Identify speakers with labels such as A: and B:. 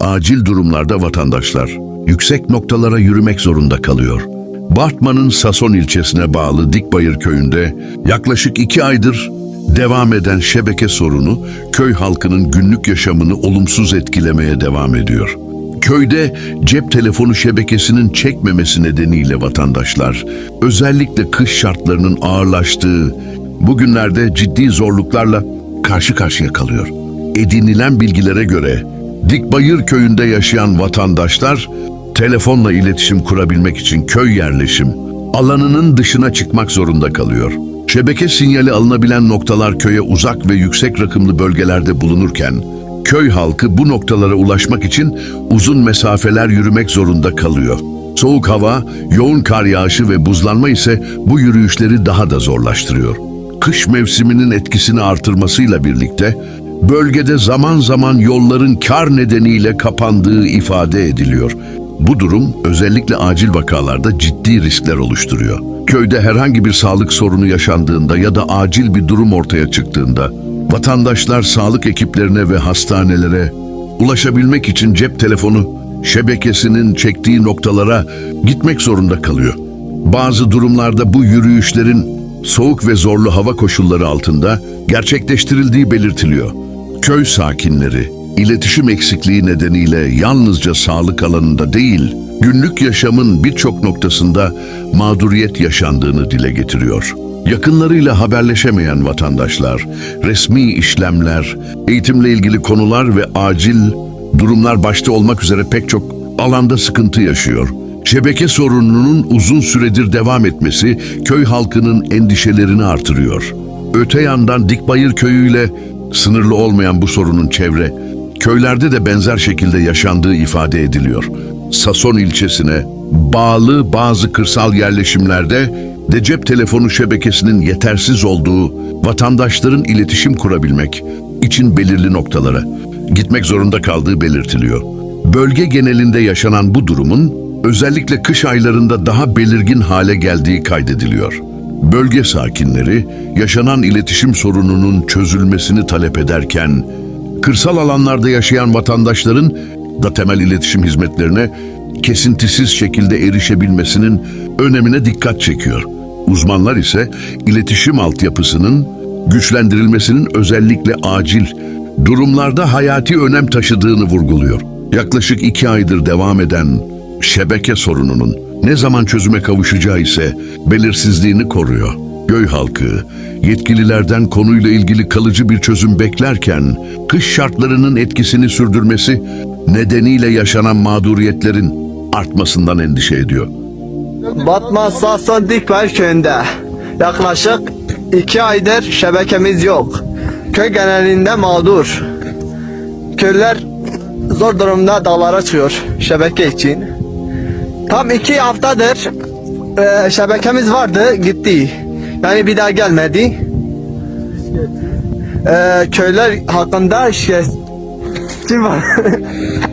A: Acil durumlarda vatandaşlar yüksek noktalara yürümek zorunda kalıyor. Bartman'ın Sason ilçesine bağlı Dikbayır köyünde yaklaşık iki aydır devam eden şebeke sorunu köy halkının günlük yaşamını olumsuz etkilemeye devam ediyor. Köyde cep telefonu şebekesinin çekmemesi nedeniyle vatandaşlar özellikle kış şartlarının ağırlaştığı bugünlerde ciddi zorluklarla karşı karşıya kalıyor. Edinilen bilgilere göre Dikbayır köyünde yaşayan vatandaşlar telefonla iletişim kurabilmek için köy yerleşim alanının dışına çıkmak zorunda kalıyor. Şebeke sinyali alınabilen noktalar köye uzak ve yüksek rakımlı bölgelerde bulunurken köy halkı bu noktalara ulaşmak için uzun mesafeler yürümek zorunda kalıyor. Soğuk hava, yoğun kar yağışı ve buzlanma ise bu yürüyüşleri daha da zorlaştırıyor. Kış mevsiminin etkisini artırmasıyla birlikte bölgede zaman zaman yolların kar nedeniyle kapandığı ifade ediliyor. Bu durum özellikle acil vakalarda ciddi riskler oluşturuyor. Köyde herhangi bir sağlık sorunu yaşandığında ya da acil bir durum ortaya çıktığında vatandaşlar sağlık ekiplerine ve hastanelere ulaşabilmek için cep telefonu şebekesinin çektiği noktalara gitmek zorunda kalıyor. Bazı durumlarda bu yürüyüşlerin soğuk ve zorlu hava koşulları altında gerçekleştirildiği belirtiliyor. Köy sakinleri iletişim eksikliği nedeniyle yalnızca sağlık alanında değil, günlük yaşamın birçok noktasında mağduriyet yaşandığını dile getiriyor. Yakınlarıyla haberleşemeyen vatandaşlar, resmi işlemler, eğitimle ilgili konular ve acil durumlar başta olmak üzere pek çok alanda sıkıntı yaşıyor. Şebeke sorununun uzun süredir devam etmesi köy halkının endişelerini artırıyor. Öte yandan Dikbayır köyüyle sınırlı olmayan bu sorunun çevre, köylerde de benzer şekilde yaşandığı ifade ediliyor. Sason ilçesine bağlı bazı kırsal yerleşimlerde de cep telefonu şebekesinin yetersiz olduğu vatandaşların iletişim kurabilmek için belirli noktalara gitmek zorunda kaldığı belirtiliyor. Bölge genelinde yaşanan bu durumun özellikle kış aylarında daha belirgin hale geldiği kaydediliyor. Bölge sakinleri yaşanan iletişim sorununun çözülmesini talep ederken kırsal alanlarda yaşayan vatandaşların da temel iletişim hizmetlerine kesintisiz şekilde erişebilmesinin önemine dikkat çekiyor. Uzmanlar ise iletişim altyapısının güçlendirilmesinin özellikle acil durumlarda hayati önem taşıdığını vurguluyor. Yaklaşık iki aydır devam eden şebeke sorununun ne zaman çözüme kavuşacağı ise belirsizliğini koruyor. Göy halkı yetkililerden konuyla ilgili kalıcı bir çözüm beklerken kış şartlarının etkisini sürdürmesi nedeniyle yaşanan mağduriyetlerin artmasından endişe ediyor.
B: Batman Sason Dikber köyünde yaklaşık iki aydır şebekemiz yok. Köy genelinde mağdur. Köyler zor durumda dağlara çıkıyor şebeke için. Tam iki haftadır e, şebekemiz vardı gitti. Yani bir daha gelmedi. E, köyler hakkında şikayet... Kim var?